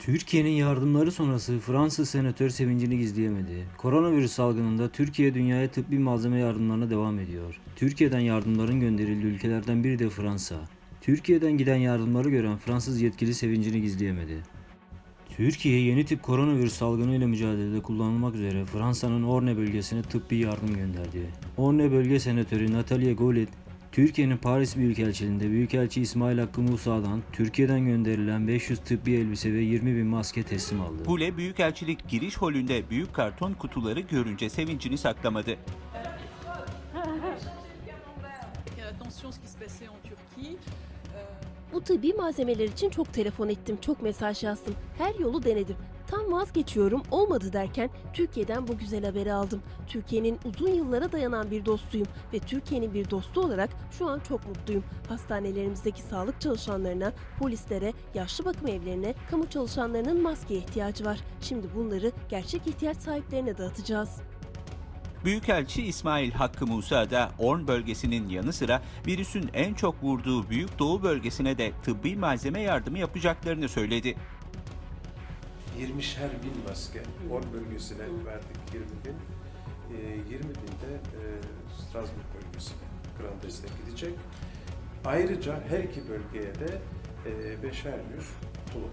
Türkiye'nin yardımları sonrası Fransız senatör sevincini gizleyemedi. Koronavirüs salgınında Türkiye dünyaya tıbbi malzeme yardımlarına devam ediyor. Türkiye'den yardımların gönderildiği ülkelerden biri de Fransa. Türkiye'den giden yardımları gören Fransız yetkili sevincini gizleyemedi. Türkiye yeni tip koronavirüs salgını ile mücadelede kullanılmak üzere Fransa'nın Orne bölgesine tıbbi yardım gönderdi. Orne bölge senatörü Nathalie Goulet, Türkiye'nin Paris Büyükelçiliğinde Büyükelçi İsmail Hakkı Musa'dan Türkiye'den gönderilen 500 tıbbi elbise ve 20 bin maske teslim aldı. Gule Büyükelçilik giriş holünde büyük karton kutuları görünce sevincini saklamadı. attention ce qui se passait en Turquie. Bu tıbbi malzemeler için çok telefon ettim, çok mesaj yazdım. Her yolu denedim. Tam vazgeçiyorum, olmadı derken Türkiye'den bu güzel haberi aldım. Türkiye'nin uzun yıllara dayanan bir dostuyum ve Türkiye'nin bir dostu olarak şu an çok mutluyum. Hastanelerimizdeki sağlık çalışanlarına, polislere, yaşlı bakım evlerine, kamu çalışanlarının maskeye ihtiyacı var. Şimdi bunları gerçek ihtiyaç sahiplerine dağıtacağız. Büyükelçi İsmail Hakkı Musa da Orn bölgesinin yanı sıra virüsün en çok vurduğu Büyük Doğu bölgesine de tıbbi malzeme yardımı yapacaklarını söyledi. 20'şer bin maske Orn bölgesine verdik 20 bin. Ee, 20 bin de e, Strasbourg bölgesine Grand Est'e gidecek. Ayrıca her iki bölgeye de e, beşer yüz tulum.